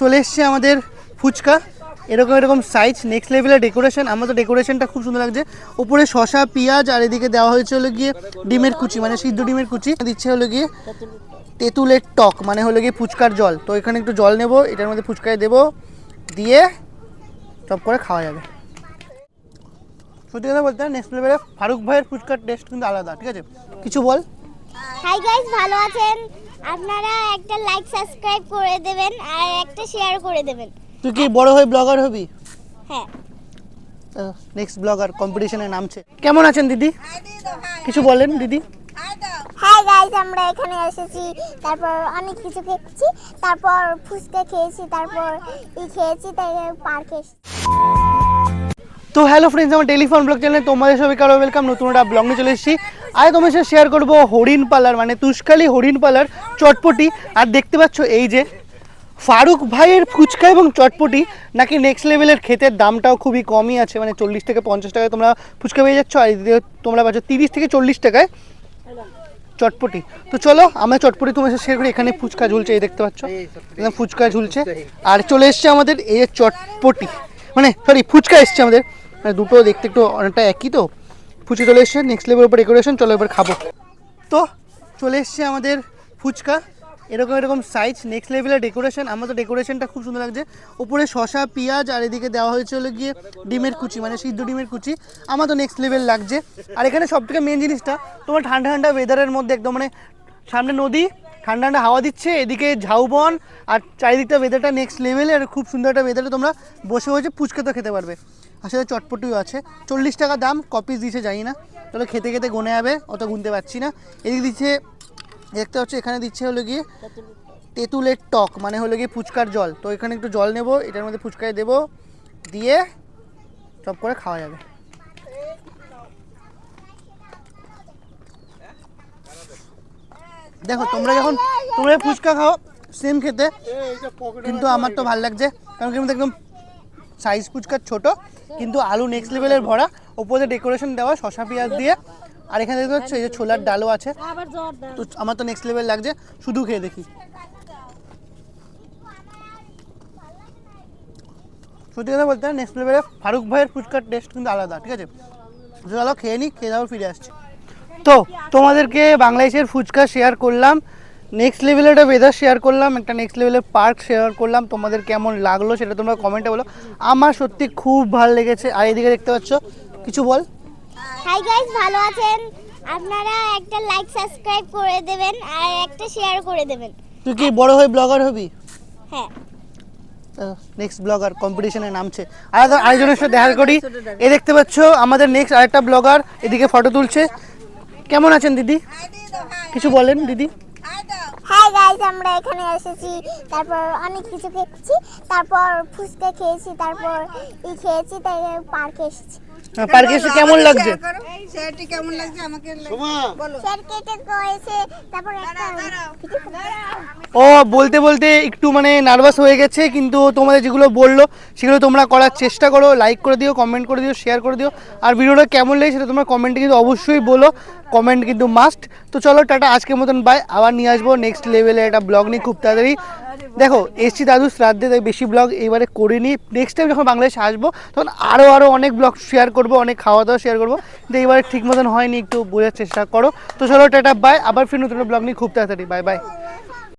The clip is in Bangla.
চলে এসছে আমাদের ফুচকা। এরকম এরকম সাইজ নেক্সট লেভেলের ডেকোরেশন আমার তো ডেকোরেশনটা খুব সুন্দর লাগছে। উপরে শশা পেঁয়াজ, আর এদিকে দেওয়া হয়েছে হলো গিয়ে ডিমের কুচি মানে সিদ্ধ ডিমের কুচি। দিচ্ছে হলো গিয়ে তেঁতুলের টক মানে হলো গিয়ে ফুচকার জল। তো এখানে একটু জল নেব, এটার মধ্যে ফুচকায় দেবো। দিয়ে টপ করে খাওয়া যাবে। সত্যি কথা বলতে নেক্সট লেভেলে ফারুক ভাইয়ের ফুচকার টেস্ট কিন্তু আলাদা, ঠিক আছে? কিছু বল? হাই গাইস ভালো আছেন? আপনারা একটা লাইক সাবস্ক্রাইব করে দেবেন আর একটা শেয়ার করে দেবেন। তুই কি বড় হয়ে ব্লগার হবি? হ্যাঁ। নেক্সট ব্লগার কম্পিটিশনে নামছে। কেমন আছেন দিদি? কিছু বলেন দিদি। হাই গাইস আমরা এখানে এসেছি তারপর অনেক কিছু খেয়েছি তারপর ফুচকা খেয়েছি তারপর ই খেয়েছি তাই পার্কে এসেছি। তো হ্যালো ফ্রেন্ডস আমার টেলিফোন ব্লগ চ্যানেলে তোমাদের সবাইকে আরও ওয়েলকাম নতুন একটা ব্লগ নিয়ে চলে এসেছি। আজ তোমার সাথে শেয়ার করব হরিণ পালার মানে তুষকালি হরিণ পালার চটপটি। আর দেখতে পাচ্ছ এই যে ফারুক ভাইয়ের ফুচকা এবং চটপটি নাকি নেক্সট লেভেলের খেতের দামটাও খুবই কমই আছে মানে চল্লিশ থেকে পঞ্চাশ টাকায় তোমরা ফুচকা পেয়ে যাচ্ছ আর তোমরা পাচ্ছ তিরিশ থেকে চল্লিশ টাকায় চটপটি। তো চলো আমরা চটপটি তোমার সাথে শেয়ার করি এখানে ফুচকা ঝুলছে এই দেখতে পাচ্ছ? ফুচকা ঝুলছে। আর চলে এসছে আমাদের এই চটপটি। মানে সরি ফুচকা এসছে আমাদের। মানে দুটো দেখতে একটু অনেকটা একই তো। ফুচকা চলে এসছে নেক্সট লেভেল উপর ডেকোরেশন চলো এবার খাব। তো, চলে এসছে আমাদের ফুচকা। এরকম এরকম সাইজ নেক্সট লেভেলের ডেকোরেশন আমার তো ডেকোরেশনটা খুব সুন্দর লাগছে। উপরে শশা পেঁয়াজ, আর এদিকে দেওয়া হয়েছে গিয়ে ডিমের কুচি মানে সিদ্ধ ডিমের কুচি। আমার তো নেক্সট লেভেল লাগছে। আর এখানে সব থেকে মেন জিনিসটা, তোমার ঠান্ডা ঠান্ডা ওয়েদারের মধ্যে একদম মানে সামনে নদী ঠান্ডা ঠান্ডা হাওয়া দিচ্ছে, এদিকে ঝাউবন আর চারিদিকটা ওয়েদারটা নেক্সট লেভেলে আর খুব সুন্দর একটা ওয়েদারে তোমরা বসে বসে ফুচকা তো খেতে পারবে। আসলে চটপটিও আছে। চল্লিশ টাকা দাম কপিস দিচ্ছে জানি না। তাহলে খেতে খেতে গুনে যাবে, অত গুনতে পারছি না। এদিকে দিচ্ছে, দেখতে হচ্ছে এখানে দিচ্ছে হলো গিয়ে তেঁতুলের টক মানে হলো গিয়ে ফুচকার জল। তো এখানে একটু জল নেব, এটার মধ্যে ফুচকায় দেবো, দিয়ে সব করে খাওয়া যাবে। দেখো, তোমরা যখন তোমরা ফুচকা খাও সেম খেতে। কিন্তু আমার তো ভালো লাগছে, কারণ কি আমাদের একদম সাইজ ফুচকার ছোট, কিন্তু আলু নেক্সট লেভেলের ভরা, ওপরে ডেকোরেশন দেওয়া শশা পেঁয়াজ দিয়ে। আর এখানে দেখতে পাচ্ছ, এই যে ছোলার ডালও আছে। তো আমার তো নেক্সট লেভেল লাগছে, শুধু খেয়ে দেখি। সত্যি কথা বলতে নেক্সট লেভেলে ফারুক ভাইয়ের ফুচকার টেস্ট কিন্তু আলাদা, ঠিক আছে? চলো, খেয়ে নিই খেয়ে দাও ফিরে আসছি। তো তোমাদেরকে বাংলাদেশের ফুচকা শেয়ার করলাম। নেক্সট লেভেলের একটা ওয়েদার শেয়ার করলাম একটা নেক্সট লেভেলের পার্ক শেয়ার করলাম। তোমাদের কেমন লাগল সেটা তোমরা কমেন্টে বলো। আমার সত্যি খুব ভালো লেগেছে। আর এদিকে দেখতে পাচ্ছ কিছু বল। হাই গাইস ভালো আছেন? আপনারা একটা লাইক সাবস্ক্রাইব করে দেবেন আর একটা শেয়ার করে দেবেন। তুই কি বড় হয়ে ব্লগার হবি? হ্যাঁ। নেক্সট ব্লগার কম্পিটিশনে নামছে। আর আরেকজনের সাথে দেখা করি। এ দেখতে পাচ্ছ আমাদের নেক্সট আরেকটা ব্লগার এদিকে ফটো তুলছে। কেমন আছেন দিদি? কিছু বলেন দিদি। হাই গাইস আমরা এখানে এসেছি তারপর অনেক কিছু খেয়েছি তারপর ফুচকা খেয়েছি তারপর ই খেয়েছি তাই পার্কে এসেছি। পার্কে এসে কেমন লাগছে? শেয়ারটি কেমন লাগছে? আমাকে বলো। কয়েছে তারপর ও বলতে বলতে একটু মানে নার্ভাস হয়ে গেছে কিন্তু তোমাদের যেগুলো বলল সেগুলো তোমরা করার চেষ্টা করো লাইক করে দিও কমেন্ট করে দিও শেয়ার করে দিও। আর ভিডিওটা কেমন লাগে সেটা তোমরা কমেন্টে কিন্তু অবশ্যই বলো কমেন্ট কিন্তু মাস্ট তো চলো টাটা আজকের মতন বাই আবার নিয়ে আসব নেক্সট লেভেলে একটা ব্লগ নিয়ে খুব তাড়াতাড়ি। দেখো এসছি দাদু শ্রাদ্ধে তাই বেশি ব্লগ এবারে করিনি। নেক্সট টাইম যখন বাংলাদেশে আসব তখন আরও আরও অনেক ব্লগ শেয়ার করব অনেক খাওয়া দাওয়া শেয়ার করব। কিন্তু এবারে ঠিক মতন হয়নি, একটু বোঝার চেষ্টা করো। তো চলো, টাটা বাই আবার ফির নতুন ব্লগ নিয়ে খুব তাড়াতাড়ি। Bye bye